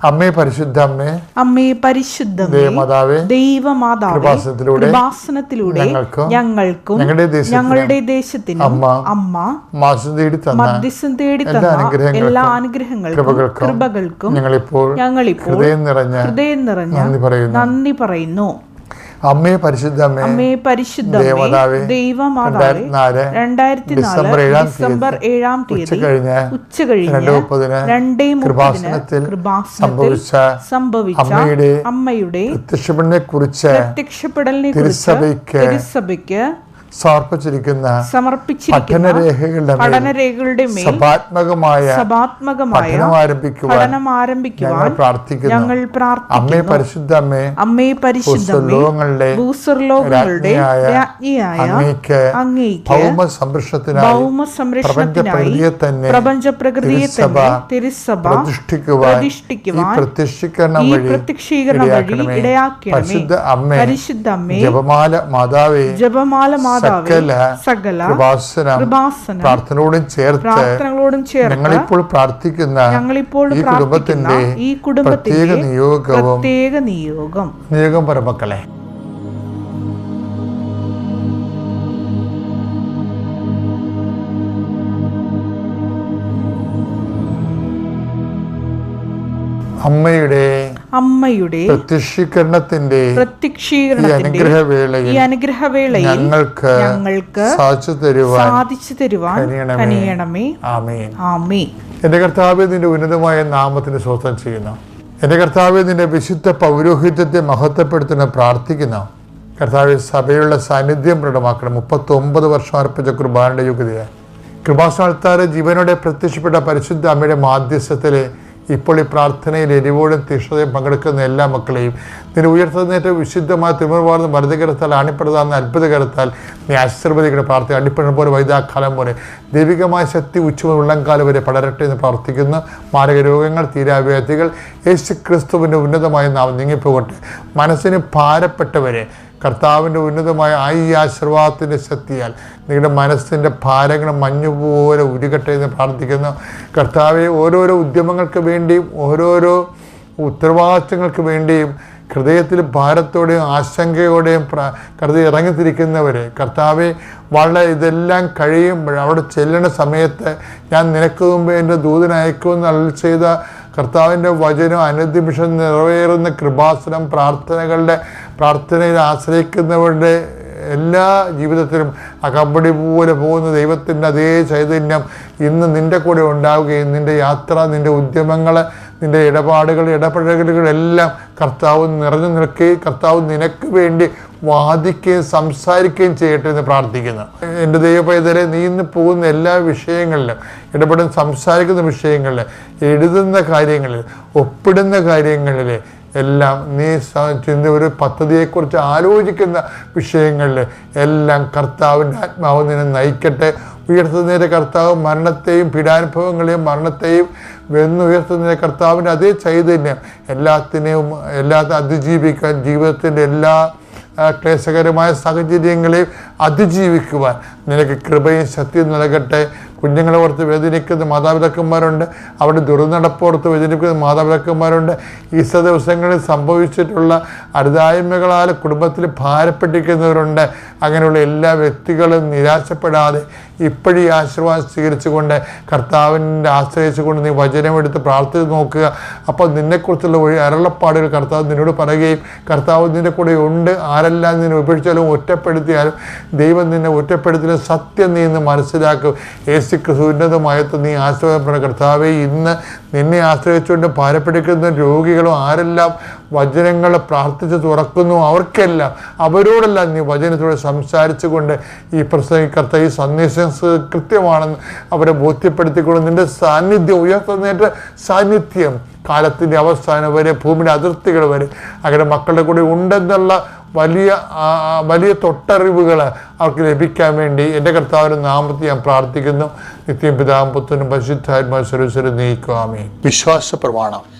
അമ്മേ പരിശുദ്ധ അമ്മേ അമ്മേ പരിശുദ്ധ ദേവമാതാവേ ദൈവമാതാവേ കൃപാസനത്തിലൂടെ ഞങ്ങൾക്കും ഞങ്ങളുടെ ദേശത്തിനും അമ്മ അമ്മ മാസം തേടി തന്ന മധ്യസ്ഥം തേടി തന്ന എല്ലാ അനുഗ്രഹങ്ങൾക്കും കൃപകൾക്കും കൃപകൾക്കും ഞങ്ങളിപ്പോൾ ഞങ്ങളിപ്പോൾ ഹൃദയം നിറഞ്ഞ ഹൃദയം നിറഞ്ഞ നന്ദി പറയുന്നു. നന്ദി പറയുന്നു. അമ്മേ പരിശുദ്ധ അമ്മേ അമ്മേ പരിശുദ്ധ ദേവമാതാവേ, രണ്ടായിരത്തി ഡിസംബർ ഏഴാം ഡിസംബർ ഏഴാം തീയതി ഉച്ച കഴിഞ്ഞ് രണ്ട് മുപ്പതിന് രണ്ടേ കൃപാസനത്തിൽ സംഭവിച്ച സംഭവിച്ച അമ്മയുടെ അമ്മയുടെ പ്രത്യക്ഷപ്പെടലിനെ കുറിച്ച് പ്രത്യക്ഷപ്പെടലിനെ തിരുസഭയ്ക്ക് തിരുസഭയ്ക്ക് സമർപ്പിച്ചിരിക്കുന്ന പഠനരേഖകളുടെ സഭാത്മകമായ പഠനം ആരംഭിക്കുവാൻ പ്രാർത്ഥിക്കുന്നു. ഞങ്ങൾ അമ്മേ പരിശുദ്ധ അമ്മേ അമ്മേ പരിശുദ്ധ ലോകങ്ങളുടെ ഭൂസ്വർലോകങ്ങളുടെ രാജ്ഞിയായ രാജ്ഞിയായ അങ്ങേക്ക് ഭൗമ സംരക്ഷണത്തിനായി ഭൗമ സംരക്ഷണത്തിനായി പ്രപഞ്ച പ്രകൃതിയെ തന്നെ തിരുസഭ പ്രതിഷ്ഠിക്കുവാൻ ഈ പ്രത്യക്ഷീകരണം വഴി പ്രത്യക്ഷീകരണം വഴി. ഇടയാക്കണമേ. പരിശുദ്ധ അമ്മേ പരിശുദ്ധ അമ്മേ ജപമാല മാതാവേ ജപമാല മാതാവേ സകല സകല പ്രാർത്ഥനയോടും ചേർത്ത് പ്രാർത്ഥനകളോടും ചേർത്ത് ഞങ്ങളിപ്പോൾ പ്രാർത്ഥിക്കുന്ന ഞങ്ങളിപ്പോൾ ഈ കുടുംബത്തിന്റെ ഈ പ്രത്യേക നിയോഗവും പ്രത്യേക നിയോഗം. നിയോഗം പരമക്കളെ. അമ്മയുടെ അമ്മയുടെ പ്രത്യക്ഷീകരണത്തിന്റെ അനുഗ്രഹവേളയിൽ ഈ അനുഗ്രഹവേളയിൽ ഞങ്ങൾക്ക് ഞങ്ങൾക്ക് സാധിച്ചു തരുവാൻ സാധിച്ചു തരുവാൻ കനിയണമേ. ആമേൻ. ആമേ എന്റെ കർത്താവെ നിന്റെ ഉന്നതമായ നാമത്തിന് സ്വസ്ഥം ചെയ്യുന്നു. എന്റെ കർത്താവെ നിന്റെ വിശുദ്ധ പൗരോഹിത്യത്തെ മഹത്വപ്പെടുത്തുന്ന പ്രാർത്ഥിക്കുന്നു. കർത്താവ് സഭയുള്ള സാന്നിധ്യം പ്രകടമാക്കണം. മുപ്പത്തി ഒമ്പത് വർഷം അർപ്പിച്ച കുർബാനയുടെ യോഗ്യതയാണ് കൃപാസ്ഥാനത്താറ് ജീവനോടെ പ്രത്യക്ഷപ്പെട്ട പരിശുദ്ധ അമ്മയുടെ മാധ്യസ്ഥത്തിൽ ഇപ്പോൾ ഈ പ്രാർത്ഥനയിൽ എരിവോടും തീഷ്ണതയും പങ്കെടുക്കുന്ന എല്ലാ മക്കളെയും നിന്റെ ഉയർത്തുന്നേറ്റ വിശുദ്ധമായ തിരുമർവാർന്ന് മരുതകരത്താൽ അത്ഭുത അത്ഭുതകരത്താൽ നീ ആശീർവദിക്കുന്ന പ്രാർത്ഥന അടിപ്പെടുന്ന പോലെ വൈദാക്കാലം പോലെ ദൈവികമായ ശക്തി ഉച്ച ഉള്ളംകാലം വരെ പടരട്ടെ എന്ന് പ്രാർത്ഥിക്കുന്നു. മാരക രോഗങ്ങൾ തീരാവ്യാധികൾ യേശു ക്രിസ്തുവിന്റെ ഉന്നതമായ നാം നീങ്ങിപ്പോകട്ടെ. മനസ്സിന് ഭാരപ്പെട്ടവരെ കർത്താവിന്റെ ഉന്നതമായ ആ ഈ ആശീർവാദത്തിന്റെ ശക്തിയാൽ നിങ്ങളുടെ മനസ്സിന്റെ ഭാരങ്ങൾ മഞ്ഞുപോലെ ഉരുകട്ടെ എന്ന് പ്രാർത്ഥിക്കുന്നു. കർത്താവെ ഓരോരോ ഉദ്യമങ്ങൾക്ക് വേണ്ടിയും ഓരോരോ ഉത്തരവാദിത്തങ്ങൾക്ക് വേണ്ടിയും ഹൃദയത്തിൽ ഭാരത്തോടെയും ആശങ്കയോടെയും കരുതി ഇറങ്ങിത്തിരിക്കുന്നവരെ കർത്താവെ വളരെ ഇതെല്ലാം കഴിയുമ്പോൾ അവിടെ ചെല്ലുന്ന സമയത്ത് ഞാൻ നിനക്ക് മുമ്പ് എന്റെ ദൂതനയക്കുമെന്ന് അരുൾ ചെയ്ത കർത്താവിന്റെ വചനം അനുദിമിഷം നിറവേറുന്ന കൃപാസനം പ്രാർത്ഥനകളുടെ പ്രാർത്ഥനയിൽ ആശ്രയിക്കുന്നവരുടെ എല്ലാ ജീവിതത്തിലും അകമ്പടി പോലെ പോകുന്ന ദൈവത്തിന്റെ അതേ ചൈതന്യം ഇന്ന് നിന്റെ കൂടെ ഉണ്ടാവുകയും നിന്റെ യാത്ര നിന്റെ ഉദ്യമങ്ങൾ നിന്റെ ഇടപാടുകൾ ഇടപെടലുകളെല്ലാം കർത്താവ് നിറഞ്ഞു നിൽക്കുകയും കർത്താവ് നിനക്ക് വേണ്ടി വാദിക്കുകയും സംസാരിക്കുകയും ചെയ്യട്ടെ എന്ന് പ്രാർത്ഥിക്കുന്നു. എന്റെ ദൈവപൈതലെ നീ ഇന്ന് പോകുന്ന എല്ലാ വിഷയങ്ങളിലും ഇടപെടുന്ന സംസാരിക്കുന്ന വിഷയങ്ങളിൽ എഴുതുന്ന കാര്യങ്ങളിൽ ഒപ്പിടുന്ന കാര്യങ്ങളിൽ എല്ലാം നീ ചിന്ത ഒരു പദ്ധതിയെക്കുറിച്ച് ആലോചിക്കുന്ന വിഷയങ്ങളിൽ എല്ലാം കർത്താവിന്റെ ആത്മാവ് നിന്നെ നയിക്കട്ടെ. ഉയർത്തുന്നതിന്റെ കർത്താവ് മരണത്തെയും പീഡാനുഭവങ്ങളെയും മരണത്തെയും വെന്നുയർത്തുന്നതിന്റെ കർത്താവിന്റെ അതേ ചൈതന്യം എല്ലാത്തിനെയും എല്ലാ അതിജീവിക്കാൻ ജീവിതത്തിന്റെ എല്ലാ ക്ലേശകരമായ സാഹചര്യങ്ങളെയും അതിജീവിക്കുവാൻ നിനക്ക് കൃപയും ശക്തിയും നൽകട്ടെ. കുഞ്ഞുങ്ങളെ ഓർത്ത് വേദനിക്കുന്ന മാതാപിതാക്കന്മാരുണ്ട്. അവിടെ ദുർനടപ്പോർത്ത് വേദനിക്കുന്ന മാതാപിതാക്കന്മാരുണ്ട്. ഈസ ദിവസങ്ങളിൽ സംഭവിച്ചിട്ടുള്ള അരുതായ്മകളാൽ കുടുംബത്തിൽ ഭാരപ്പെട്ടിരിക്കുന്നവരുണ്ട്. അങ്ങനെയുള്ള എല്ലാ വ്യക്തികളും നിരാശപ്പെടാതെ ഇപ്പോഴീ ആശീർവാദം സ്വീകരിച്ചുകൊണ്ട് കർത്താവിന്റെ ആശ്രയിച്ചുകൊണ്ട് നീ വചനമെടുത്ത് പ്രാർത്ഥിച്ച് നോക്കുക. അപ്പോൾ നിന്നെക്കുറിച്ചുള്ള ഒഴി അരളപ്പാടുകൾ കർത്താവ് നിന്നോട് പറയുകയും കർത്താവ് നിന്റെ കൂടെ ഉണ്ട്. ആരെല്ലാം നിന്നെ ഉപേക്ഷിച്ചാലും ഒറ്റപ്പെടുത്തിയാലും ദൈവം നിന്നെ ഒറ്റപ്പെടുത്തിയാലും സത്യം നീ ഇന്ന് മനസ്സിലാക്കും. യേശു ക്രിസ്തു ഉന്നതമായത്ത് നീ ആശ്രയപ്പെടുന്ന കർത്താവെ ഇന്ന് നിന്നെ ആശ്രയിച്ചുകൊണ്ട് ഭാരപ്പെടുക്കുന്ന രോഗികളും ആരെല്ലാം വചനങ്ങൾ പ്രാർത്ഥിച്ച് തുറക്കുന്നു. അവർക്കെല്ലാം അവരോടെല്ലാം നീ വചനത്തോടെ സംസാരിച്ചുകൊണ്ട് ഈ പ്രസംഗിക്കർത്ത ഈ സന്ദേശം കൃത്യമാണെന്ന് അവരെ ബോധ്യപ്പെടുത്തിക്കൊണ്ട് നിന്റെ സാന്നിധ്യം ഉയർത്തുന്നേറ്റ സാന്നിധ്യം കാലത്തിന്റെ അവസാനം വരെ ഭൂമിയുടെ അതിർത്തികൾ വരെ അങ്ങനെ മക്കളുടെ കൂടെ ഉണ്ടെന്നുള്ള വലിയ വലിയ തൊട്ടറിവുകൾ അവർക്ക് ലഭിക്കാൻ വേണ്ടി എന്റെ കർത്താവിന്റെ നാമത്തിൽ ഞാൻ പ്രാർത്ഥിക്കുന്നു. നിത്യം പിതാവും പുത്രനും പരിശുദ്ധാത്മാ സ്വരൂസരം നീക്കുവാമേ വിശ്വാസ പ്രമാണം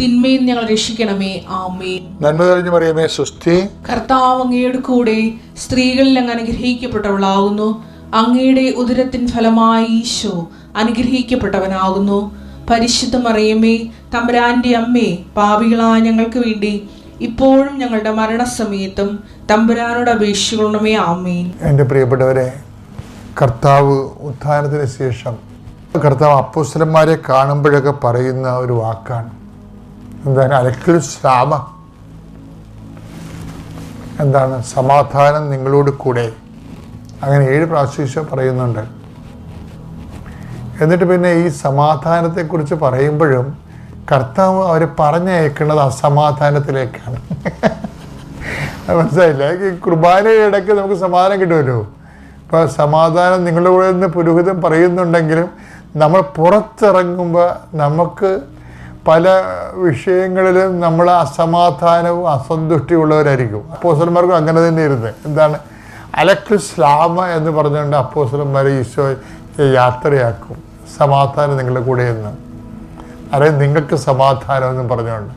തിന്മയിൽ ഞങ്ങൾ രക്ഷിക്കണമേ. ആമേൻ. നന്മ തെളിഞ്ഞു മറിയമേ സുസ്ഥി കർത്താവ് അങ്ങയുടെ കൂടെ സ്ത്രീകളിൽ അങ്ങ് അനുഗ്രഹിക്കപ്പെട്ടവളാകുന്നു. അങ്ങയുടെ ഉദരത്തിൻ ഫലമായി ഈശോ അനുഗ്രഹിക്കപ്പെട്ടവനാകുന്നു. പരിശുദ്ധ മറിയമേ തമ്പുരാന്റെ അമ്മേ പാപികളായ ഞങ്ങൾക്ക് വേണ്ടി ഇപ്പോഴും ഞങ്ങളുടെ മരണസമയത്തും തമ്പുരാനോട് അപേക്ഷിക്കണമേ. ആമേൻ. എന്റെ പ്രിയപ്പെട്ടവരെ കർത്താവ് ഉത്ഥാനത്തിന് ശേഷം കർത്താവ് അപ്പോസ്തലന്മാരെ കാണുമ്പോഴൊക്കെ പറയുന്ന ഒരു വാക്കാണ്. എന്താണ്? അലക്കിൽ ശ്രാമ. എന്താണ്? സമാധാനം നിങ്ങളോട് കൂടെ. അങ്ങനെ ഏഴ് പ്രാവശ്യം പറയുന്നുണ്ട്. എന്നിട്ട് പിന്നെ ഈ സമാധാനത്തെക്കുറിച്ച് പറയുമ്പോഴും കർത്താവ് അവർ പറഞ്ഞയക്കുന്നത് അസമാധാനത്തിലേക്കാണ്. മനസ്സിലായില്ല? ഈ കുർബാനയുടെ ഇടയ്ക്ക് നമുക്ക് സമാധാനം കിട്ടുമല്ലോ. ഇപ്പോൾ സമാധാനം നിങ്ങളുടെ കൂടെ നിന്ന് പുരോഹിതം പറയുന്നുണ്ടെങ്കിലും നമ്മൾ പുറത്തിറങ്ങുമ്പോൾ നമുക്ക് പല വിഷയങ്ങളിലും നമ്മൾ അസമാധാനവും അസന്തുഷ്ടിയുള്ളവരായിരിക്കും. അപ്പോസലന്മാർക്കും അങ്ങനെ തന്നെ ഇരുന്ന് എന്താണ്? അലക്ക് സ്ലാമ എന്ന് പറഞ്ഞുകൊണ്ട് അപ്പോസലന്മാരെ ഈശോ യാത്രയാക്കും. സമാധാനം നിങ്ങളുടെ കൂടെ എന്ന് അതായത് നിങ്ങൾക്ക് സമാധാനം എന്ന് പറഞ്ഞുകൊണ്ട്.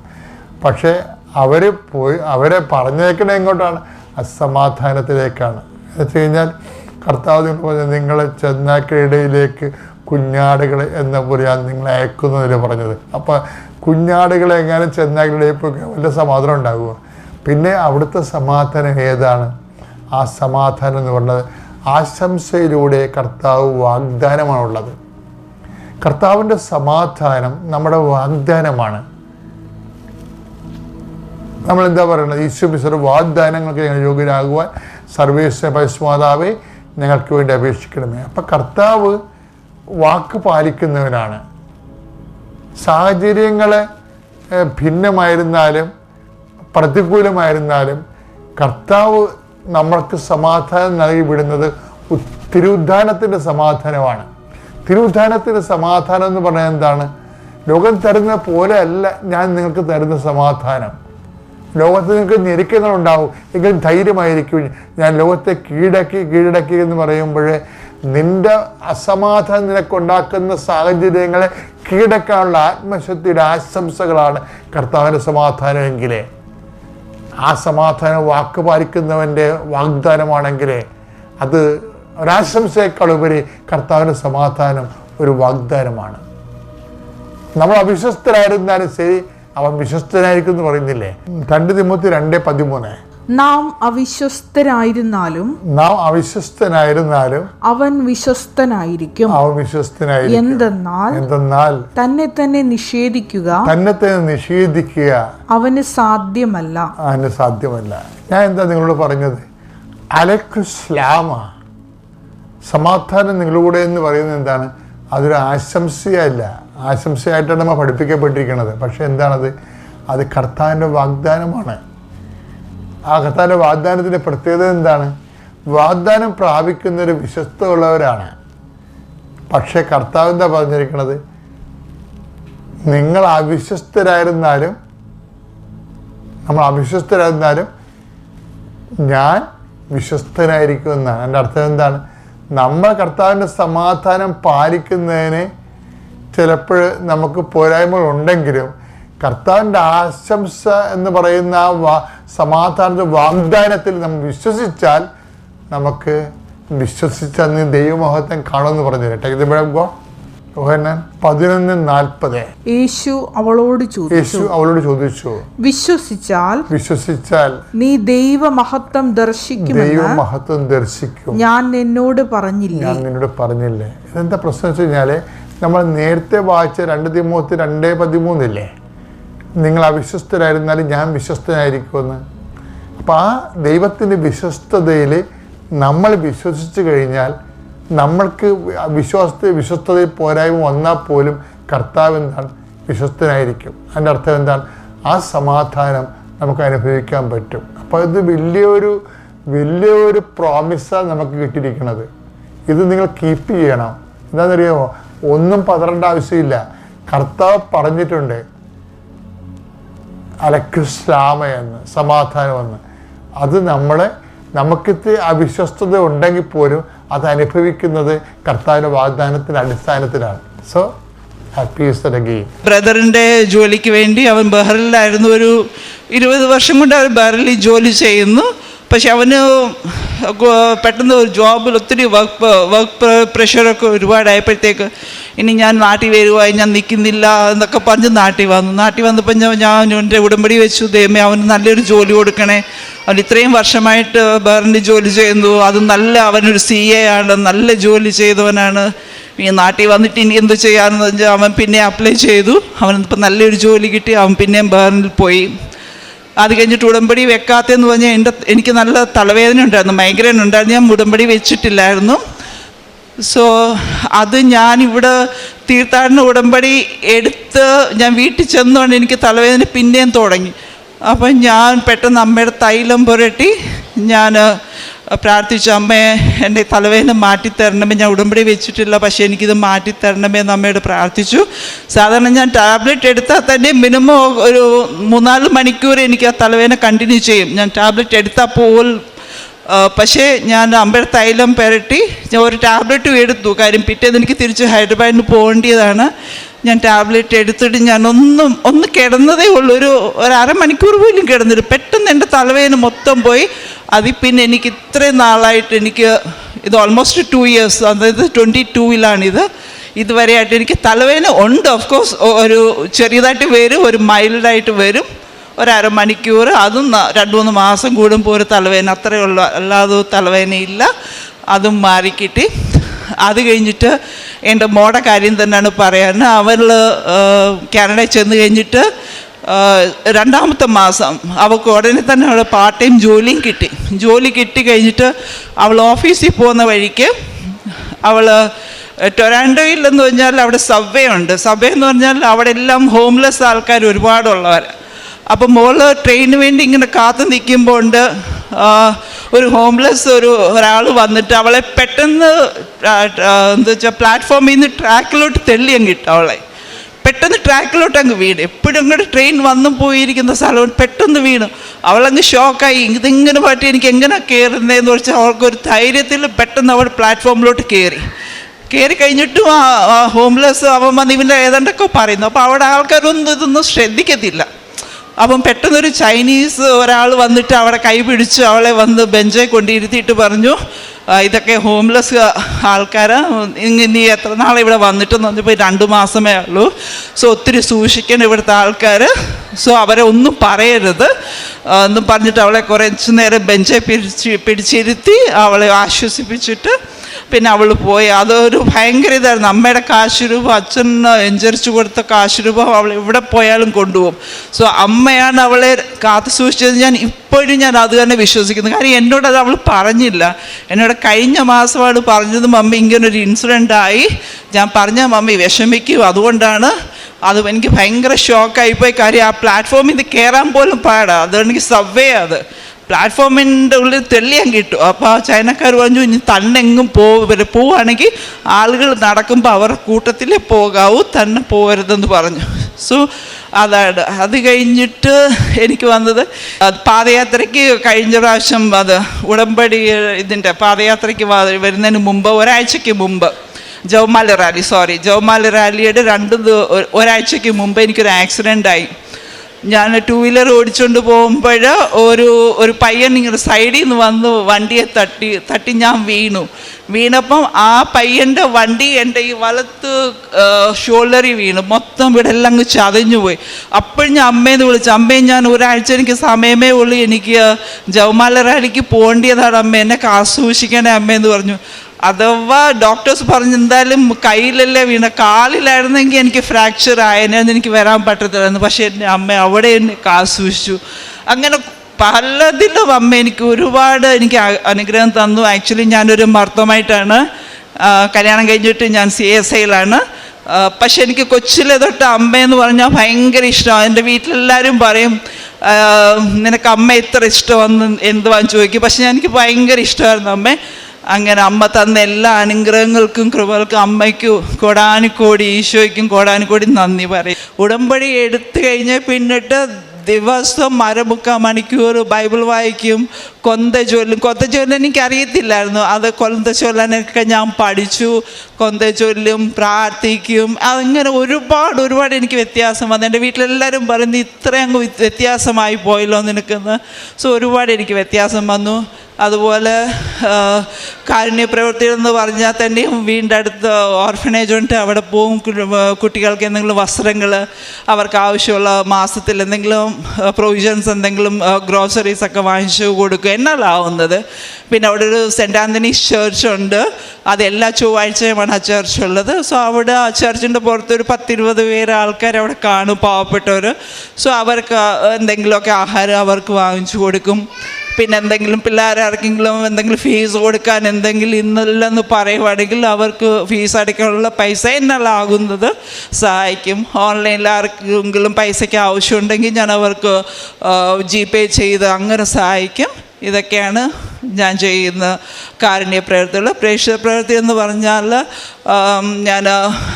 പക്ഷേ അവർ പോയി അവരെ പറഞ്ഞേക്കണ എങ്ങോട്ടാണ്? അസമാധാനത്തിലേക്കാണ്. എന്ന് വെച്ച് കഴിഞ്ഞാൽ കർത്താവ് നിങ്ങൾ ചെന്നാക്കയിടയിലേക്ക് കുഞ്ഞാടുകളെ എന്ന പോലെയാണ് നിങ്ങളെ അയക്കുന്നതിൽ പറഞ്ഞത്. അപ്പോൾ കുഞ്ഞാടുകളെ എങ്ങനെ ചെന്നാക്കയിടയിൽ പോയി വല്ല സമാധാനം ഉണ്ടാകുക പിന്നെ അവിടുത്തെ സമാധാനം ഏതാണ്? ആ സമാധാനം എന്ന് പറഞ്ഞത് ആശംസയിലൂടെ കർത്താവ് വാഗ്ദാനമാണുള്ളത്. കർത്താവിന്റെ സമാധാനം നമ്മുടെ വാഗ്ദാനമാണ്. നമ്മൾ എന്താ പറയുന്നത് ഈശോ മിശ്ര വാഗ്ദാനങ്ങൾക്ക് ഞങ്ങൾ യോഗ്യരാകുവാൻ സർവേശ്വര പരിസ്മാതാവെ ഞങ്ങൾക്ക് വേണ്ടി അപേക്ഷിക്കണമേ. അപ്പം കർത്താവ് വാക്ക് പാലിക്കുന്നവനാണ്. സാഹചര്യങ്ങൾ ഭിന്നമായിരുന്നാലും പ്രതികൂലമായിരുന്നാലും കർത്താവ് നമ്മൾക്ക് സമാധാനം നൽകി വിടുന്നത് തിരുദ്ധാനത്തിന്റെ സമാധാനമാണ്. തിരുവുദ്ധാനത്തിന്റെ സമാധാനം എന്ന് പറഞ്ഞാൽ എന്താണ്? ലോകം തരുന്ന പോലെ അല്ല ഞാൻ നിങ്ങൾക്ക് തരുന്ന സമാധാനം. ലോകത്ത് നിങ്ങൾക്ക് ഞെരുക്കങ്ങളുണ്ടാവും എങ്കിലും ധൈര്യമായിരിക്കും. ഞാൻ ലോകത്തെ കീഴടക്കി കീഴടക്കി എന്ന് പറയുമ്പോൾ നിന്റെ അസമാധാനം നിനക്കുണ്ടാക്കുന്ന സാഹചര്യങ്ങളെ കീഴടക്കാനുള്ള ആത്മശക്തിയുടെ ആശംസകളാണ് കർത്താവിന്റെ സമാധാനമെങ്കിലേ. ആ സമാധാനം വാക്ക് പാലിക്കുന്നവന്റെ വാഗ്ദാനമാണെങ്കിൽ അത് ഒരാശംസയേക്കാൾ ഉപരി കർത്താവിന്റെ സമാധാനം ഒരു വാഗ്ദാനമാണ്. നമ്മൾ അവിശ്വസ്തരായിരുന്നാലും ശരി അവൻ വിശ്വസ്തനായിരിക്കും എന്ന് പറയുന്നില്ലേ? രണ്ട് തിമ്മത്തി രണ്ട് പതിമൂന്ന്. നാം അവിശ്വസ്തരായിരുന്നാലും നാം അവിശ്വസ്തനായിരുന്നാലും അവൻ വിശ്വസ്തനായിരിക്കും. അവൻ വിശ്വസ്തനായിരിക്കും. എന്തെന്നാൽ എന്തെന്നാൽ തന്നെ തന്നെ നിഷേധിക്കുക തന്നെ തന്നെ നിഷേധിക്കുക അവന് സാധ്യമല്ല. അവന് സാധ്യമല്ല. ഞാൻ എന്താ നിങ്ങളോട് പറഞ്ഞത്? അലക്കുസ്ലാമ. സമാധാനം നിങ്ങളുടെ എന്ന് പറയുന്നത് എന്താണ്? അതൊരു ആശംസയല്ല. ആശംസയായിട്ടാണ് നമ്മൾ പഠിപ്പിക്കപ്പെട്ടിരിക്കുന്നത്. പക്ഷെ എന്താണത്? അത് കർത്താവിന്റെ വാഗ്ദാനമാണ്. ആ കർത്താവിന്റെ വാഗ്ദാനത്തിന്റെ പ്രത്യേകത എന്താണ്? വാഗ്ദാനം പ്രാപിക്കുന്നൊരു വിശ്വസ്തമുള്ളവരാണ് പക്ഷേ കർത്താവ് എന്താ പറഞ്ഞിരിക്കുന്നത് നിങ്ങൾ അവിശ്വസ്തരായിരുന്നാലും നമ്മൾ അവിശ്വസ്തരായിരുന്നാലും ഞാൻ വിശ്വസ്തനായിരിക്കും എന്നാണ് എന്റെ അർത്ഥം എന്താണ്? നമ്മൾ കർത്താവിന്റെ സമാധാനം പാലിക്കുന്നതിന് ചിലപ്പോൾ നമുക്ക് പോരായ്മകൾ ഉണ്ടെങ്കിലും കർത്താവിന്റെ ആശംസ എന്ന് പറയുന്ന ആ സമാധാനത്തെ വാഗ്ദാനത്തിൽ നമ്മൾ വിശ്വസിച്ചാൽ നമുക്ക് വിശ്വസിച്ച നീ ദൈവമഹത്വം കാണുമെന്ന് പറഞ്ഞു തരട്ടെ പതിനൊന്ന് നാൽപ്പത്. യേശു അവളോട് ചോദിച്ചു. യേശു അവളോട് ചോദിച്ചു. വിശ്വസിച്ചാൽ വിശ്വസിച്ചാൽ നീ ദൈവമഹത്വം ദർശിക്കും ദൈവമഹത്വം ദർശിക്കും. ഞാൻ നിന്നോട് പറഞ്ഞില്ല? ഞാൻ നിന്നോട് പറഞ്ഞില്ലേ? ഇതെന്താ പ്രശ്നം വെച്ച് കഴിഞ്ഞാൽ നമ്മൾ നേരത്തെ വായിച്ച രണ്ട് തിമൂത്ത് രണ്ടേ പതിമൂന്നില്ലേ? നിങ്ങൾ അവിശ്വസ്തരായിരുന്നാലും ഞാൻ വിശ്വസ്തനായിരിക്കുമെന്ന്. അപ്പം ആ ദൈവത്തിന്റെ വിശ്വസ്തതയിൽ നമ്മൾ വിശ്വസിച്ച് കഴിഞ്ഞാൽ നമ്മൾക്ക് വിശ്വാസത്തെ വിശ്വസ്തതയിൽ പോരായ്മ വന്നാൽ പോലും കർത്താവ് എന്താണ്? വിശ്വസ്തനായിരിക്കും. അതിന്റെ അർത്ഥം എന്താണ്? ആ സമാധാനം നമുക്ക് അനുഭവിക്കാൻ പറ്റും. അപ്പോൾ ഇത് വലിയൊരു വലിയൊരു പ്രോമിസാണ് നമുക്ക് കിട്ടിയിരിക്കുന്നത്. ഇത് നിങ്ങൾ കീപ്പ് ചെയ്യണം. എന്താണെന്നറിയാമോ? ഒന്നും പതറേണ്ട ആവശ്യമില്ല. കർത്താവ് പറഞ്ഞിട്ടുണ്ട് അലക്കുശ്ലാമ എന്ന് സമാധാനമെന്ന്. അത് നമ്മളെ നമുക്കിത് അവിശ്വസ്തത ഉണ്ടെങ്കിൽ പോലും അത് അനുഭവിക്കുന്നത് കർത്താവിന്റെ വാഗ്ദാനത്തിന്റെ അടിസ്ഥാനത്തിലാണ്. സോ ഹാപ്പി ബ്രദറിന്റെ ജോലിക്ക് വേണ്ടി അവൻ ബഹറിലായിരുന്നു ഒരു ഇരുപത് വർഷം കൊണ്ട് അവൻ ബഹറിൽ ജോലി ചെയ്യുന്നു. പക്ഷെ അവന് പെട്ടെന്ന് ഒരു ജോബിൽ ഒത്തിരി വർക്ക് വർക്ക് പ്രഷറൊക്കെ ഒരുപാടായപ്പോഴത്തേക്ക് ഇനി ഞാൻ നാട്ടിൽ വരുവായി ഞാൻ നിൽക്കുന്നില്ല എന്നൊക്കെ പറഞ്ഞ് നാട്ടിൽ വന്നു. നാട്ടിൽ വന്നപ്പോൾ ഞാൻ ഞാൻ എന്റെ ഉടമ്പടി വെച്ചു. ദൈവമേ അവന് നല്ലൊരു ജോലി കൊടുക്കണേ. അവൻ ഇത്രയും വർഷമായിട്ട് ബഹറിന്റെ ജോലി ചെയ്യുന്നു. അത് നല്ല അവനൊരു സി എ ആണ്. നല്ല ജോലി ചെയ്തവനാണ്. ഈ നാട്ടിൽ വന്നിട്ട് ഇനി എന്ത് ചെയ്യാമെന്ന് വെച്ചാൽ അവൻ പിന്നെ അപ്ലൈ ചെയ്തു. അവനിപ്പോൾ നല്ലൊരു ജോലി കിട്ടി. അവൻ പിന്നെയും ബേറിൽ പോയി. അത് കഴിഞ്ഞിട്ട് ഉടമ്പടി വെക്കാത്തതെന്ന് പറഞ്ഞാൽ എന്റെ എനിക്ക് നല്ല തലവേദന ഉണ്ടായിരുന്നു മൈഗ്രെയിൻ ഉണ്ടായിരുന്നു. ഞാൻ ഉടമ്പടി വെച്ചിട്ടില്ലായിരുന്നു. സോ അത് ഞാൻ ഇവിടെ തീർത്ഥാടന ഉടമ്പടി എടുത്ത് ഞാൻ വീട്ടിൽ ചെന്നുകൊണ്ട് എനിക്ക് തലവേദന പിന്നെയും തുടങ്ങി. അപ്പം ഞാൻ പെട്ടെന്ന് അമ്മയുടെ തൈലം പുരട്ടി ഞാൻ പ്രാർത്ഥിച്ചു അമ്മയെ എന്റെ തലവേദന മാറ്റിത്തരണമേ ഞാൻ ഉടമ്പടി വെച്ചിട്ടില്ല പക്ഷേ എനിക്കിത് മാറ്റിത്തരണമേ എന്ന് അമ്മയോട് പ്രാർത്ഥിച്ചു. സാധാരണ ഞാൻ ടാബ്ലറ്റ് എടുത്താൽ തന്നെ മിനിമം ഒരു മൂന്നാൽ മണിക്കൂർ എനിക്ക് ആ തലവേദന കണ്ടിന്യൂ ചെയ്യും. ഞാൻ ടാബ്ലറ്റ് എടുത്താൽ പോൽ പക്ഷേ ഞാൻ അമ്പഴ തൈലം പുരട്ടി ഞാൻ ഒരു ടാബ്ലറ്റും എടുത്തു. കാര്യം പിറ്റേന്ന് എനിക്ക് തിരിച്ച് ഹൈദരാബാദിന് പോകേണ്ടതാണ് ഞാൻ ടാബ്ലറ്റ് എടുത്തിട്ട് ഞാൻ ഒന്നും ഒന്ന് കിടന്നതേ ഉള്ളൂ. ഒരു ഒരു അരമണിക്കൂർ പോലും കിടന്നിട്ട് പെട്ടെന്ന് എന്റെ തലവേദന മൊത്തം പോയി. അതിൽ പിന്നെ എനിക്ക് ഇത്രയും നാളായിട്ട് എനിക്ക് ഇത് ഓൾമോസ്റ്റ് ടു ഇയേഴ്സ് അതായത് ട്വന്റി ടൂവിലാണിത് ഇതുവരെയായിട്ട് എനിക്ക് തലവേദന ഉണ്ട്. ഓഫ് കോഴ്സ് ഒരു ചെറിയതായിട്ട് വരും ഒരു മൈൽഡായിട്ട് വരും. ഒരു അതും രണ്ട് മൂന്ന് മാസം കൂടുമ്പോൾ ഒരു തലവേദന അത്രയേ ഉള്ളൂ. അല്ലാതെ തലവേദനയില്ല. അതും മാറിക്കിട്ടി. അത് കഴിഞ്ഞിട്ട് എന്റെ മോടെ കാര്യം തന്നെയാണ് പറയുന്നത് അവൾ കാനഡ ചെന്ന് കഴിഞ്ഞിട്ട് രണ്ടാമത്തെ മാസം അവൾക്ക് ഉടനെ തന്നെ അവൾ പാർട്ട് ടൈം ജോലിയും കിട്ടി. ജോലി കിട്ടി കഴിഞ്ഞിട്ട് അവൾ ഓഫീസിൽ പോകുന്ന വഴിക്ക് അവൾ ടൊറാൻഡോയിൽ എന്ന് പറഞ്ഞാൽ അവിടെ സബ്വേ ഉണ്ട്. സബ്വേ എന്ന് പറഞ്ഞാൽ അവിടെ എല്ലാം ഹോംലെസ് ആൾക്കാർ ഒരുപാടുള്ളവർ അപ്പം മോൾ ട്രെയിനിന് വേണ്ടി ഇങ്ങനെ കാത്തു നിൽക്കുമ്പോൾ ഉണ്ട്. ഒരു ഹോംലെസ് ഒരു ഒരാൾ വന്നിട്ട് അവളെ പെട്ടെന്ന് എന്താ വെച്ചാൽ പ്ലാറ്റ്ഫോമിൽ നിന്ന് ട്രാക്കിലോട്ട് തെള്ളി അങ്ങ് ഇട്ടു അവളെ. പെട്ടെന്ന് ട്രാക്കിലോട്ട് അങ്ങ് വീണ്. എപ്പോഴും അങ്ങോട്ട് ട്രെയിൻ വന്നും പോയിരിക്കുന്ന സ്ഥലം പെട്ടെന്ന് വീണു. അവളങ്ങ് ഷോക്കായി ഇതിങ്ങനെ പറ്റി എനിക്ക് എങ്ങനെ കയറുന്നതെന്ന് വെച്ചാൽ അവൾക്കൊരു ധൈര്യത്തിൽ പെട്ടെന്ന് അവൾ പ്ലാറ്റ്ഫോമിലോട്ട് കയറി കയറി കഴിഞ്ഞിട്ടും ആ ഹോംലെസ് അവൻ വന്ന് ഇവന്റെ ഏതാണ്ടൊക്കെ പറയുന്നു. അപ്പോൾ അവിടെ ആൾക്കാരൊന്നും ഇതൊന്നും ശ്രദ്ധിക്കത്തില്ല. അപ്പം പെട്ടെന്നൊരു ചൈനീസ് ഒരാൾ വന്നിട്ട് അവിടെ കൈ പിടിച്ച് അവളെ വന്ന് ബെഞ്ചെ കൊണ്ടിരുത്തിയിട്ട് പറഞ്ഞു ഇതൊക്കെ ഹോംലെസ് ആൾക്കാർ ഇങ്ങ- നീ എത്ര നാളെ ഇവിടെ വന്നിട്ടെന്ന് പറഞ്ഞപ്പോൾ രണ്ട് മാസമേ ഉള്ളൂ. സോ ഒത്തിരി സൂക്ഷിക്കണം ഇവിടുത്തെ ആൾക്കാർ സോ അവരെ ഒന്നും പറയരുത്. എന്നും പറഞ്ഞിട്ട് അവളെ കുറച്ച് നേരം ബെഞ്ചെ പിടിച്ച് പിടിച്ചിരുത്തി അവളെ ആശ്വസിപ്പിച്ചിട്ട് പിന്നെ അവൾ പോയി. അതൊരു ഭയങ്കര ഇതായിരുന്നു. അമ്മയുടെ കാശ് രൂപ അച്ഛൻ എഞ്ചരിച്ചു കൊടുത്ത കാശ് രൂപ അവൾ എവിടെ പോയാലും കൊണ്ടുപോകും. സോ അമ്മയാണ് അവളെ കാത്തു സൂക്ഷിച്ചത്. ഞാൻ ഇപ്പോഴും ഞാൻ അത് തന്നെ വിശ്വസിക്കുന്നു. കാര്യം എന്നോട് അത് അവൾ പറഞ്ഞില്ല. എന്നോട് കഴിഞ്ഞ മാസം മാസമാണ് പറഞ്ഞത് മമ്മി ഇങ്ങനൊരു ഇൻസിഡന്റ് ആയി. ഞാൻ പറഞ്ഞ മമ്മി വിഷമിക്കും. അതുകൊണ്ടാണ് അത് എനിക്ക് ഭയങ്കര ഷോക്കായിപ്പോയി കാര്യം ആ പ്ലാറ്റ്ഫോമിൽ നിന്ന് കയറാൻ പോലും പാടാ. അതെനിക്ക് സവ്വേ അത്. പ്ലാറ്റ്ഫോമിന്റെ ഉള്ളിൽ തെളിയാൻ കിട്ടും. അപ്പോൾ ചൈനക്കാർ പറഞ്ഞു ഇനി തന്നെങ്ങും പോകരു പോവുകയാണെങ്കിൽ ആളുകൾ നടക്കുമ്പോൾ അവരുടെ കൂട്ടത്തിലേ പോകാവൂ തന്നെ പോകരുതെന്ന് പറഞ്ഞു. സോ അതാണ്. അത് കഴിഞ്ഞിട്ട് എനിക്ക് വന്നത് പാദയാത്രയ്ക്ക് കഴിഞ്ഞ പ്രാവശ്യം അത് ഉടമ്പടി ഇതിന്റെ പാദയാത്രയ്ക്ക് വരുന്നതിന് മുമ്പ് ഒരാഴ്ചയ്ക്ക് മുമ്പ് ജവമാല റാലി സോറി ജവമാല റാലിയുടെ രണ്ട് ഒരാഴ്ചയ്ക്ക് മുമ്പ് എനിക്കൊരു ആക്സിഡന്റ് ആയി ഞാൻ ടൂ വീലർ ഓടിച്ചുകൊണ്ട് പോകുമ്പോൾ ഒരു ഒരു പയ്യൻ ഇങ്ങനെ സൈഡിൽ നിന്ന് വന്ന് വണ്ടിയെ തട്ടി തട്ടി ഞാൻ വീണു. വീണപ്പം ആ പയ്യന്റെ വണ്ടി എന്റെ ഈ വലത്ത് ഷോൾഡറിൽ വീണു. മൊത്തം ഇവിടെ എല്ലാം അങ്ങ് ചതഞ്ഞു പോയി. അപ്പോഴും ഞാൻ അമ്മേന്ന് വിളിച്ചു അമ്മയെ ഞാൻ ഒരാഴ്ച എനിക്ക് സമയമേ ഉള്ളൂ. എനിക്ക് ജവമാല റാലിക്ക് പോകേണ്ടതാണ് അമ്മ. എന്നെ കാസൂഷിക്കണേ അമ്മയെന്ന് പറഞ്ഞു. അഥവാ ഡോക്ടേഴ്സ് പറഞ്ഞു എന്തായാലും കയ്യിലല്ലേ വീണ കാലിലായിരുന്നെങ്കിൽ എനിക്ക് ഫ്രാക്ചർ ആയതിനെന്ന് എനിക്ക് വരാൻ പറ്റത്തില്ലായിരുന്നു. പക്ഷേ എന്റെ അമ്മ അവിടെ എന്നെ കാസൂക്ഷിച്ചു അങ്ങനെ പലതിലും അമ്മ എനിക്ക് ഒരുപാട് എനിക്ക് അനുഗ്രഹം തന്നു. ആക്ച്വലി ഞാനൊരു മർദ്ദമായിട്ടാണ് ആ, കല്യാണം കഴിഞ്ഞിട്ട് ഞാൻ സി എസ് ഐയിലാണ് പക്ഷെ എനിക്ക് കൊച്ചിലെ തൊട്ട് അമ്മയെന്ന് പറഞ്ഞാൽ ഭയങ്കര ഇഷ്ടമാണ്. എന്റെ വീട്ടിലെല്ലാവരും പറയും നിനക്ക് അമ്മ ഇത്ര ഇഷ്ടമെന്ന് എന്തുവാന്ന് ചോദിക്കും. പക്ഷെ എനിക്ക് ഭയങ്കര ഇഷ്ടമായിരുന്നു അമ്മ. അങ്ങനെ അമ്മ തന്ന എല്ലാ അനുഗ്രഹങ്ങൾക്കും കൃപകൾക്കും അമ്മയ്ക്കും കൊടാനിക്കോടി ഈശോയ്ക്കും കൊടാനിക്കോടി നന്ദി പറയും. ഉടമ്പടി എടുത്തു കഴിഞ്ഞ് പിന്നിട്ട് ദിവസം അരമുക്കാൽ മണിക്കൂർ ബൈബിൾ വായിക്കും കൊന്ത ചൊല്ലും. കൊന്ത ചൊല്ലൻ എനിക്ക് അറിയത്തില്ലായിരുന്നു. അത് കൊന്ത ചൊല്ലാനൊക്കെ ഞാൻ പഠിച്ചു. കൊന്ത ചൊല്ലും പ്രാർത്ഥിക്കും. അങ്ങനെ ഒരുപാട് ഒരുപാട് എനിക്ക് വ്യത്യാസം വന്നു. എന്റെ വീട്ടിലെല്ലാവരും പറയുന്നത് ഇത്രയും അങ്ങ് വ്യ- വ്യത്യാസമായി പോയല്ലോ നിനക്കെന്ന്. സോ ഒരുപാട് എനിക്ക് വ്യത്യാസം വന്നു. അതുപോലെ കാരുണ്യ പ്രവൃത്തി എന്ന് പറഞ്ഞാൽ തന്നെയും വീടിന്റെ അടുത്ത് ഓർഫനേജ് ഉണ്ട്. അവിടെ പോവും. കുട്ടികൾക്ക് എന്തെങ്കിലും വസ്ത്രങ്ങൾ അവർക്ക് ആവശ്യമുള്ള മാസത്തിൽ എന്തെങ്കിലും പ്രൊവിഷൻസ് എന്തെങ്കിലും ഗ്രോസറീസ് ഒക്കെ വാങ്ങിച്ചു കൊടുക്കുക. എന്നാലാവുന്നത്. പിന്നെ അവിടെ ഒരു സെന്റ് ആന്റണീസ് ചേർച്ച് ഉണ്ട്. അത് എല്ലാ ചൊവ്വാഴ്ചയുമാണ് ആ ചേർച്ച് ഉള്ളത്. സോ അവിടെ ആ ചേർച്ചിന്റെ പുറത്ത് ഒരു പത്തിരുപത് പേര് ആൾക്കാർ അവിടെ കാണും പാവപ്പെട്ടവർ സോ അവർക്ക് എന്തെങ്കിലുമൊക്കെ ആഹാരം അവർക്ക് വാങ്ങിച്ചു കൊടുക്കും. പിന്നെ എന്തെങ്കിലും പിള്ളേരാർക്കെങ്കിലും എന്തെങ്കിലും ഫീസ് കൊടുക്കാൻ എന്തെങ്കിലും ഇന്നില്ലെന്ന് പറയുവാണെങ്കിൽ അവർക്ക് ഫീസ് അടയ്ക്കാനുള്ള പൈസ എന്നാലാകുന്നത് സഹായിക്കും. ഓൺലൈനിൽ ആർക്കെങ്കിലും പൈസയ്ക്ക് ആവശ്യമുണ്ടെങ്കിൽ ഞാൻ അവർക്ക് ജി പേ ചെയ്ത് അങ്ങനെ സഹായിക്കും. ഇതൊക്കെയാണ് ഞാൻ ചെയ്യുന്ന കാരുണ്യ പ്രവൃത്തികൾ. പ്രേക്ഷിത പ്രവൃത്തി എന്ന് പറഞ്ഞാൽ ഞാൻ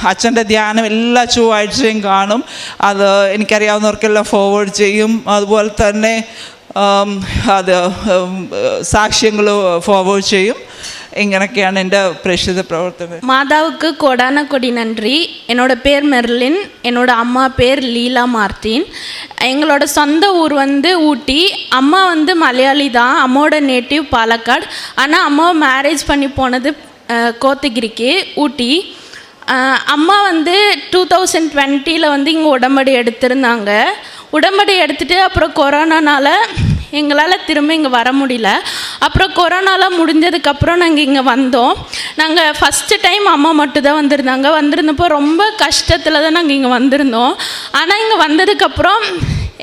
അച്ഛന്റെ ധ്യാനം എല്ലാ ചൊവ്വാഴ്ചയും കാണും. അത് എനിക്കറിയാവുന്നവർക്കെല്ലാം ഫോർവേഡ് ചെയ്യും. അതുപോലെ തന്നെ അത് സാക്ഷ്യങ്ങൾ ഫോർവേഡ് ചെയ്യും ഇങ്ങനെയൊക്കെയാണ് എൻ്റെ പ്രേക്ഷിത പ്രവർത്തനം மாதாவுக்கு கொடான கொடி நன்றி என்னோட பேர் மெர்லின் என்னோட அம்மா பேர் லீலா மார்ட்டின் எங்களோட சொந்த ஊர் வந்து ஊட்டி அம்மா வந்து மலையாளி தான் அம்மாவோட நேட்டிவ் பாலக்காடு ஆனால் அம்மாவை மேரேஜ் பண்ணி போனது அஹ், கோத்தகிரிக்கு ஊட்டி அஹ், அம்மா வந்து டூ தௌசண்ட் டுவெண்ட்டியில் வந்து இங்கே உடம்படி எடுத்திருந்தாங்க உடம்படி எடுத்துகிட்டு அப்புறம் கொரோனானால் எங்களால் திரும்ப இங்கே வர முடியல. அப்புறம் கொரோனாலாம் முடிஞ்சதுக்கப்புறம் நாங்கள் இங்கே வந்தோம். நாங்கள் ஃபஸ்ட்டு டைம் அம்மா மட்டும்தான் வந்திருந்தாங்க. வந்திருந்தப்போ ரொம்ப கஷ்டத்தில் தான் நாங்கள் இங்கே வந்திருந்தோம். ஆனால் இங்கே வந்ததுக்கப்புறம்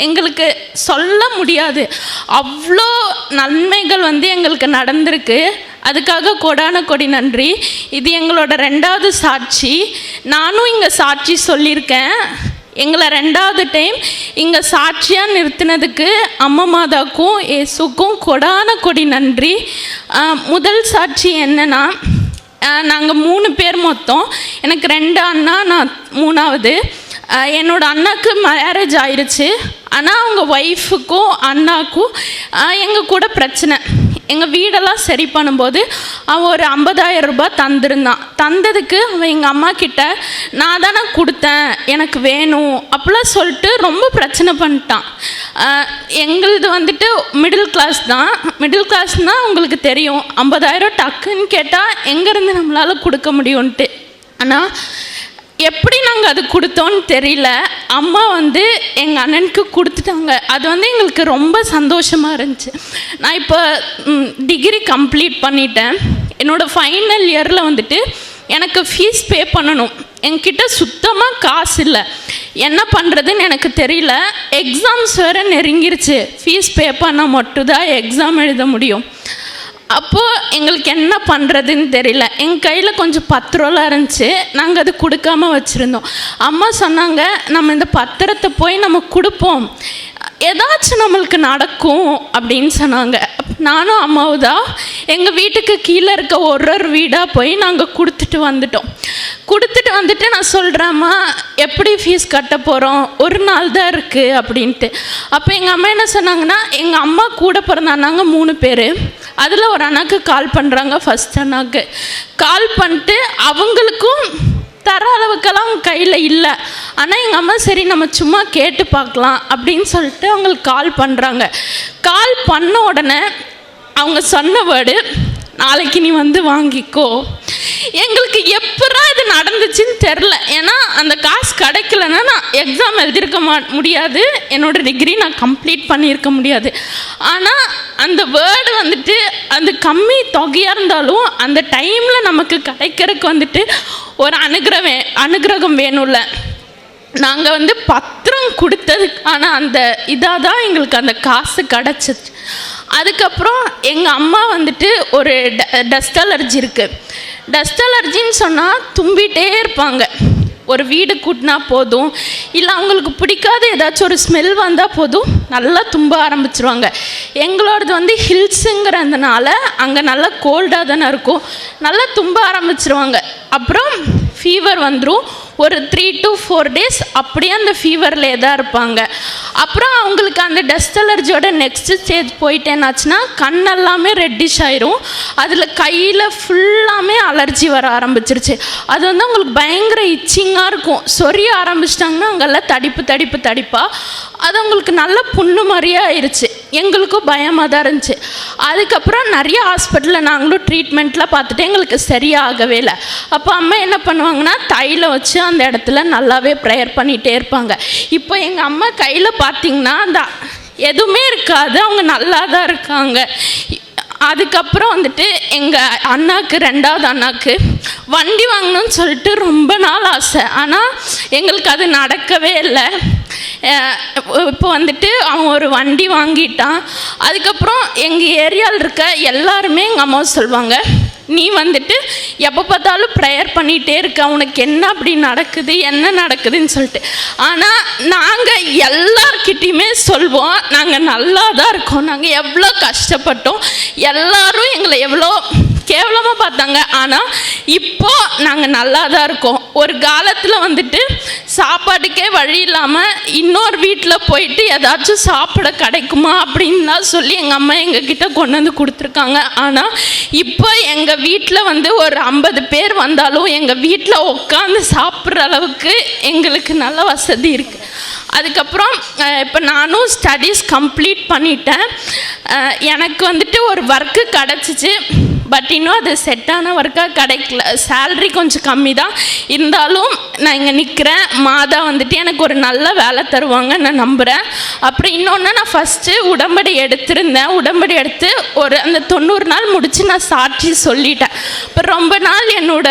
எங்களுக்கு சொல்ல முடியாது. அவ்வளோ நன்மைகள் வந்து எங்களுக்கு நடந்திருக்கு. அதுக்காக கொடான கொடி நன்றி. இது எங்களோட ரெண்டாவது சாட்சி. நானும் இங்கே சாட்சி சொல்லியிருக்கேன். எங்களை ரெண்டாவது டைம் இங்கே சாட்சியாக நிறுத்தினதுக்கு அம்மா மாதாக்கும் ஏசுக்கும் கொடான கொடி நன்றி. முதல் சாட்சி என்னன்னா நாங்கள் மூணு பேர் மொத்தம் எனக்கு ரெண்டு அண்ணா நான் மூணாவது. என்னோடய அண்ணாக்கு மேரேஜ் ஆயிடுச்சு ஆனால் அவங்க ஒய்ஃபுக்கும் அண்ணாக்கும் எங்கள் கூட பிரச்சனை. எங்கள் வீடெல்லாம் சரி பண்ணும்போது அவன் ஒரு 50000 ரூபாய் தந்திருந்தான். தந்ததுக்கு அவன் எங்கள் அம்மா கிட்ட நான் தானே கொடுத்தேன் எனக்கு வேணும் அப்படிலாம் சொல்லிட்டு ரொம்ப பிரச்சனை பண்ணிட்டான். எங்களது வந்துட்டு மிடில் கிளாஸ் தான். மிடில் கிளாஸ்னால் உங்களுக்கு தெரியும் 50000 டக்குன்னு கேட்டால் எங்கேருந்து நம்மளால் கொடுக்க முடியும்ன்ட்டு. ஆனால் எப்படி நாங்கள் அது கொடுத்தோன்னு தெரியல. அம்மா வந்து எங்கள் அண்ணனுக்கு கொடுத்துட்டாங்க. அது வந்து எங்களுக்கு ரொம்ப சந்தோஷமாக இருந்துச்சு. நான் இப்போ டிகிரி கம்ப்ளீட் பண்ணிட்டேன். என்னோடய ஃபைனல் இயரில் வந்துட்டு எனக்கு ஃபீஸ் பே பண்ணணும். என்கிட்ட சுத்தமாக காசு இல்லை. என்ன பண்ணுறதுன்னு எனக்கு தெரியல. எக்ஸாம்ஸ் வேறு நெருங்கிருச்சு. ஃபீஸ் பே பண்ணால் மட்டும்தான் எக்ஸாம் எழுத முடியும். அப்போது எங்களுக்கு என்ன பண்ணுறதுன்னு தெரியல. எங்கள் கையில் கொஞ்சம் பத்திரம்லாம் இருந்துச்சு. நாங்கள் அது கொடுக்காம வச்சுருந்தோம். அம்மா சொன்னாங்க நம்ம இந்த பத்திரத்தை போய் நம்ம கொடுப்போம். ஏதாச்சும் நம்மளுக்கு நடக்கும் அப்படின்னு சொன்னாங்க. நானும் அம்மாவும் தான் எங்கள் வீட்டுக்கு கீழே இருக்க ஒரு ஒரு வீடாக போய் நாங்கள் கொடுத்துட்டு வந்துட்டோம். கொடுத்துட்டு வந்துட்டு நான் சொல்கிறேம்மா எப்படி ஃபீஸ் கட்ட போகிறோம் ஒரு நாள் தான் இருக்குது அப்படின்ட்டு. அப்போ எங்கள் அம்மா என்ன சொன்னாங்கன்னா எங்கள் அம்மா கூட பிறந்த மூணு பேர். அதில் ஒரு அண்ணாக்கு கால் பண்ணுறாங்க ஃபஸ்ட் அண்ணாக்கு. கால் பண்ணிட்டு அவங்களுக்கும் தர அளவுக்கெல்லாம் அவங்க கையில் இல்லை. ஆனால் எங்கள் அம்மா சரி நம்ம சும்மா கேட்டு பார்க்கலாம் அப்படின்னு சொல்லிட்டு அவங்களுக்கு கால் பண்ணுறாங்க கால் பண்ண உடனே அவங்க சொன்ன வேர்டு நாளைக்கு நீ வந்து வாங்கிக்கோ. எங்களுக்கு எப்படா இது நடந்துச்சுன்னு தெரில ஏன்னா அந்த காசு கிடைக்கலன்னா நான் எக்ஸாம் எழுதியிருக்க மா முடியாது. என்னோட டிகிரி நான் கம்ப்ளீட் பண்ணியிருக்க முடியாது. ஆனால் அந்த வேர்டு வந்துட்டு அந்த கம்மி தொகையாக இருந்தாலும் அந்த டைமில் நமக்கு கிடைக்கிறதுக்கு வந்துட்டு ஒரு அனுகிரகம் அனுகிரகம் வேணும்ல. நாங்கள் வந்து பத்திரம் கொடுத்ததுக்கான அந்த இதாக தான் எங்களுக்கு அந்த காசு கிடச்சிச்சு. அதுக்கப்புறம் எங்கள் அம்மா வந்துட்டு ஒரு டஸ்ட் அலர்ஜி இருக்குது டஸ்ட் அலர்ஜின்னு சொன்னால் தும்பிகிட்டே இருப்பாங்க. ஒரு வீடு கூட்டினா போதும். இல்லை அவங்களுக்கு பிடிக்காத ஏதாச்சும் ஒரு ஸ்மெல் வந்தால் போதும். நல்லா தும்ப ஆரம்பிச்சிருவாங்க. எங்களோடது வந்து ஹில்ஸுங்கிறதுனால அங்கே நல்லா கோல்டாக தானே இருக்கும். நல்லா தும்ப ஆரம்பிச்சிருவாங்க. அப்புறம் ஃபீவர் வந்துடும் ஒரு த்ரீ டு ஃபோர் டேஸ் அப்படியே அந்த ஃபீவர்லேயே தான் இருப்பாங்க. அப்புறம் அவங்களுக்கு அந்த டஸ்ட் அலர்ஜியோட நெக்ஸ்ட் ஸ்டேஜ் போயிட்டேனாச்சுன்னா கண்ணெல்லாமே ரெட்டிஷ் ஆயிரும். அதில் கையில் ஃபுல்லாமே அலர்ஜி வர ஆரம்பிச்சிருச்சு. அது வந்து அவங்களுக்கு பயங்கர இச்சிங்காக இருக்கும். சொரிய ஆரம்பிச்சிட்டாங்கன்னா அங்கெல்லாம் தடிப்பு தடிப்பு தடிப்பாக அது அவங்களுக்கு நல்ல புண்ணு மாதிரியே ஆயிடுச்சு எங்களுக்கும் பயமாக தான் இருந்துச்சு. அதுக்கப்புறம் நிறைய ஹாஸ்பிட்டலில் நாங்களும் ட்ரீட்மெண்ட்லாம் பார்த்துட்டு எங்களுக்கு சரியாகவே இல்லை. அப்போ அம்மா என்ன பண்ணுவாங்கன்னா தையில் வச்சு அந்த இடத்துல நல்லாவே ப்ரேயர் பண்ணிகிட்டே இருப்பாங்க. இப்போ எங்கள் அம்மா கையில் பார்த்தீங்கன்னா அந்த எதுவுமே இருக்காது. அவங்க நல்லா தான் இருக்காங்க. அதுக்கப்புறம் வந்துட்டு எங்கள் அண்ணாக்கு ரெண்டாவது அண்ணாக்கு வண்டி வாங்கணும்னு சொல்லிட்டு ரொம்ப நாள் ஆசை. ஆனால் எங்களுக்கு அது நடக்கவே இல்லை. இப்போ வந்துட்டு அவன் ஒரு வண்டி வாங்கிட்டான். அதுக்கப்புறம் எங்கள் ஏரியாவில் இருக்க எல்லாருமே எங்கள் அம்மாவை சொல்லுவாங்க நீ வந்துட்டு எப்போ பார்த்தாலும் ப்ரேயர் பண்ணிகிட்டே இருக்க உனக்கு என்ன அப்படி நடக்குது என்ன நடக்குதுன்னு சொல்லிட்டு. ஆனால் நாங்கள் எல்லார்கிட்டேயுமே சொல்வோம் நாங்கள் நல்லா தான் இருக்கோம் நாங்கள் எவ்வளோ கஷ்டப்பட்டோம் எல்லாரும் எங்களை எவ்வளோ கேவலமாக பார்த்தாங்க. ஆனால் இப்போ நாங்கள் நல்லா தான் இருக்கோம். ஒரு காலத்தில் வந்துட்டு சாப்பாட்டுக்கே வழி இல்லாமல் இன்னொரு வீட்டில் போயிட்டு ஏதாச்சும் சாப்பிட கிடைக்குமா அப்படின்லாம் சொல்லி எங்கள் அம்மா எங்ககிட்ட கொண்டு வந்து கொடுத்துருக்காங்க. ஆனால் இப்போ எங்கள் வீட்டில் வந்து ஒரு ஐம்பது பேர் வந்தாலும் எங்கள் வீட்டில் உட்காந்து சாப்பிட்ற அளவுக்கு எங்களுக்கு நல்ல வசதி இருக்குது அதுக்கப்புறம் இப்போ நானும் ஸ்டடீஸ் கம்ப்ளீட் பண்ணிட்டேன். எனக்கு வந்துட்டு ஒரு ஒர்க்கு கிடச்சிச்சு. பட் இன்னும் அது செட்டான ஒர்க்காக கிடைக்கல. சேல்ரி கொஞ்சம் கம்மி தான் இருந்தாலும் நான் இங்கே நிற்கிறேன் மாதா வந்துட்டு எனக்கு ஒரு நல்ல வேலை தருவாங்க நான் நம்புகிறேன் அப்புறம் இன்னொன்று நான் ஃபஸ்ட்டு உடம்படி எடுத்திருந்தேன். உடம்படி எடுத்து ஒரு அந்த தொண்ணூறு நாள் முடித்து நான் சாட்சி சொல்லிட்டேன். இப்போ ரொம்ப நாள் என்னோட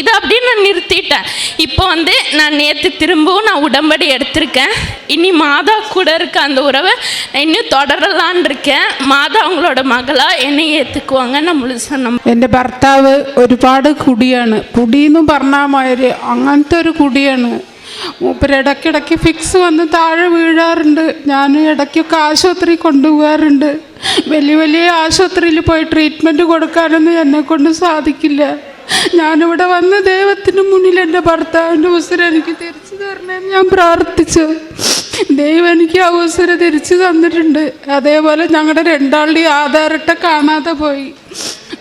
இது அப்படின்னு நான் நிறுத்திட்டேன் இப்போ வந்து நான் நேற்று திரும்பவும் நான் உடம்படி எடுத்திருக்கேன் இனி மாதா கூட இருக்க அந்த உறவை நான் இன்னும் தொடரலான் இருக்கேன் மாதா அவங்களோட മകളാണ് എന്നെ ഏത്തുക്കുവാങ്ങ നമ്മൾ എന്റെ ഭർത്താവ് ഒരുപാട് കുടിയാണ്. കുടി എന്ന് പറഞ്ഞാൽ മാതിരി അങ്ങനത്തെ ഒരു കുടിയാണ്. മൂപ്പര് ഇടയ്ക്കിടയ്ക്ക് ഫിക്സ് വന്ന് താഴെ വീഴാറുണ്ട്. ഞാൻ ഇടയ്ക്കൊക്കെ ആശുപത്രി കൊണ്ടുപോകാറുണ്ട്. വലിയ വലിയ ആശുപത്രിയിൽ പോയി ട്രീറ്റ്മെന്റ് കൊടുക്കാനൊന്നും എന്നെക്കൊണ്ട് സാധിക്കില്ല. ഞാനിവിടെ വന്ന് ദൈവത്തിന് മുന്നിൽ എന്റെ ഭർത്താവിന്റെ അവസരം എനിക്ക് തിരിച്ചു തരണമെന്ന് ഞാൻ പ്രാർത്ഥിച്ചു. ദൈവം എനിക്ക് അവസരം തിരിച്ചു തന്നിട്ടുണ്ട്. അതേപോലെ ഞങ്ങളുടെ രണ്ടാളുടെയും ആധാരട്ട കാണാതെ പോയി.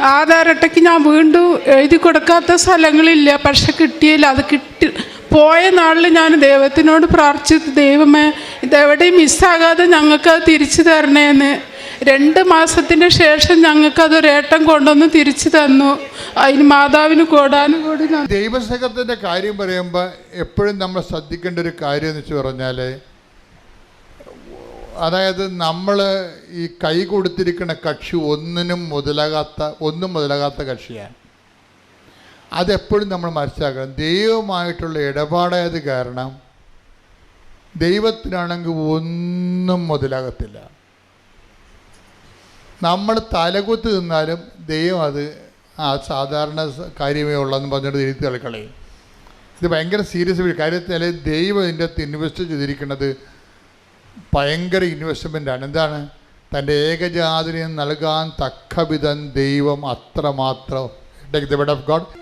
ആധാരട്ടയ്ക്ക് ഞാൻ വീണ്ടും എഴുതി കൊടുക്കാത്ത സ്ഥലങ്ങളില്ല പക്ഷെ കിട്ടിയില്ല. അത് കിട്ടി. പോയ നാളിൽ ഞാൻ ദൈവത്തിനോട് പ്രാർത്ഥിച്ചു. ദൈവമേ ഇതെവിടെയും മിസ്സാകാതെ ഞങ്ങൾക്ക് അത് തിരിച്ചു തരണേന്ന്. രണ്ട് മാസത്തിന് ശേഷം ഞങ്ങൾക്ക് അത് ഒരേട്ടം കൊണ്ടുവന്ന് തിരിച്ചു തന്നു. അതിന് മാതാവിന് കൂടാനും കൂടി. ദൈവസ്നേഹത്തിന്റെ കാര്യം പറയുമ്പോൾ എപ്പോഴും നമ്മൾ ശ്രദ്ധിക്കേണ്ട ഒരു കാര്യം എന്ന് വെച്ച് പറഞ്ഞാൽ അതായത് നമ്മൾ ഈ കൈ കൊടുത്തിരിക്കുന്ന കക്ഷി ഒന്നിനും മുതലാകാത്ത ഒന്നും മുതലാകാത്ത കക്ഷിയാണ്. അതെപ്പോഴും നമ്മൾ മനസ്സിലാക്കണം. ദൈവമായിട്ടുള്ള ഇടപാടായത് കാരണം ദൈവത്തിനാണെങ്കിൽ ഒന്നും മുതലാകത്തില്ല. നമ്മൾ തലകുത്ത് നിന്നാലും ദൈവം അത് ആ സാധാരണ കാര്യമേ ഉള്ളെന്ന് പറഞ്ഞിട്ട് തിരുത്തി കളിക്കളയും. ഇത് ഭയങ്കര സീരിയസ് കാര്യത്തിൽ ദൈവം ഇതിന്റെ അകത്ത് ഇൻവെസ്റ്റ് ചെയ്തിരിക്കുന്നത് ഭയങ്കര ഇൻവെസ്റ്റ്മെന്റാണ് എന്താണ്? തന്റെ ഏകജാതിനെ നൽകാൻ തക്കവിധം ദൈവം അത്രമാത്രം.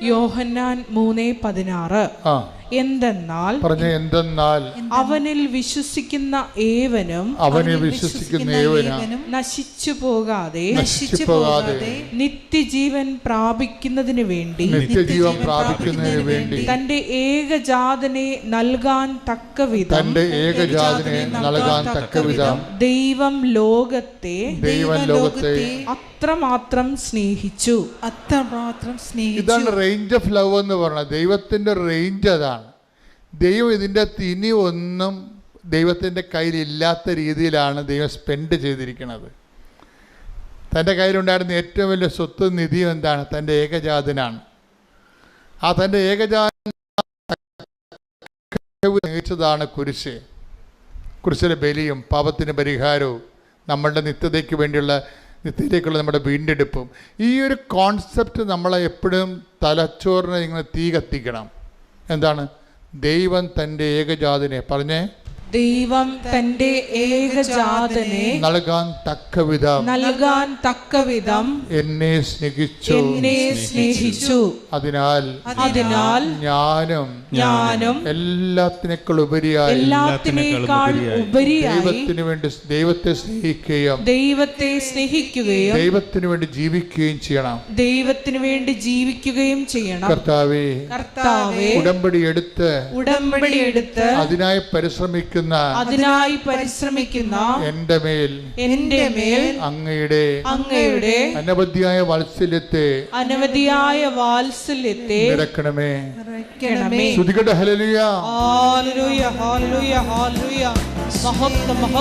യോഹന്നാൻ മൂന്ന് പതിനാറ്. ആ. എന്തെന്നാൽ പറഞ്ഞു എന്തെന്നാൽ അവനിൽ വിശ്വസിക്കുന്ന ഏവനും അവനെ വിശ്വസിക്കുന്ന ഏവനും നശിച്ചു പോകാതെ നശിച്ചു പോകാതെ നിത്യജീവൻ പ്രാപിക്കുന്നതിന് വേണ്ടി നിത്യജീവൻ പ്രാപിക്കുന്നതിന് വേണ്ടി തന്റെ ഏകജാതനെ നൽകാൻ തക്കവിധം തന്റെ ഏകജാതനെ നൽകാൻ തക്കവിധം ദൈവം ലോകത്തെ ദൈവം ലോകത്തെ അത്രമാത്രം സ്നേഹിച്ചു അത്രമാത്രം സ്നേഹിച്ചു. ഇതാണ് റേഞ്ച് ഓഫ് ലവ് എന്ന് പറയുന്നത് ദൈവത്തിന്റെ റേഞ്ച് അതാണ്. ദൈവം ഇതിന്റെ തിനി ഒന്നും ദൈവത്തിന്റെ കയ്യിലില്ലാത്ത രീതിയിലാണ് ദൈവം സ്പെൻഡ് ചെയ്തിരിക്കുന്നത്. തന്റെ കയ്യിലുണ്ടായിരുന്ന ഏറ്റവും വലിയ സ്വത്ത് നിധിയും എന്താണ്? തന്റെ ഏകജാതനാണ്. ആ തന്റെ ഏകജാതൻ കുരിശ്. കുരിശിലെ ബലിയും പാപത്തിന് പരിഹാരവും നമ്മളുടെ നിത്യതയ്ക്ക് വേണ്ടിയുള്ള നിത്യതയ്ക്കുള്ള നമ്മുടെ വീണ്ടെടുപ്പും. ഈ ഒരു കോൺസെപ്റ്റ് നമ്മളെ എപ്പോഴും തലച്ചോറിനെ ഇങ്ങനെ തീ കത്തിക്കണം. എന്താണ്? ദൈവം തന്റെ ഏകജാതനെ പറഞ്ഞേ. ദൈവം തന്റെ ഏകജാതനെ നൽകാൻ തക്കവിധം നൽകാൻ തക്കവിധം എന്നെ സ്നേഹിച്ചു. എന്നെ സ്നേഹിച്ചു. അതിനാൽ അതിനാൽ ഞാനും ഞാനും എല്ലാത്തിനേക്കാൾ ഉപരിയായി എല്ലാത്തിനേക്കാൾ ഉപരിയായി. ദൈവത്തിന് വേണ്ടി ദൈവത്തെ സ്നേഹിക്കുകയും ദൈവത്തെ സ്നേഹിക്കുകയും ദൈവത്തിന് വേണ്ടി ജീവിക്കുകയും ചെയ്യണം. ദൈവത്തിന് വേണ്ടി ജീവിക്കുകയും ചെയ്യണം. കർത്താവേ കർത്താവേ ഉടമ്പടി എടുത്ത് ഉടമ്പടി എടുത്ത് അതിനായി പരിശ്രമിക്കുന്ന അതിനായി പരിശ്രമിക്കുന്ന എന്റെ മേൽ എന്റെ മേൽ അങ്ങയുടെ അങ്ങയുടെ അനവധിയായ വാത്സല്യത്തെ അനവധിയായ വാത്സല്യത്തെ നിറക്കണമേ നിറയ്ക്കണമേ. ശ്രുതികട ഹലലിയ ഹാലലുയ ഹാലലുയ ഹാലലുയ മഹത്വ മഹത്വ.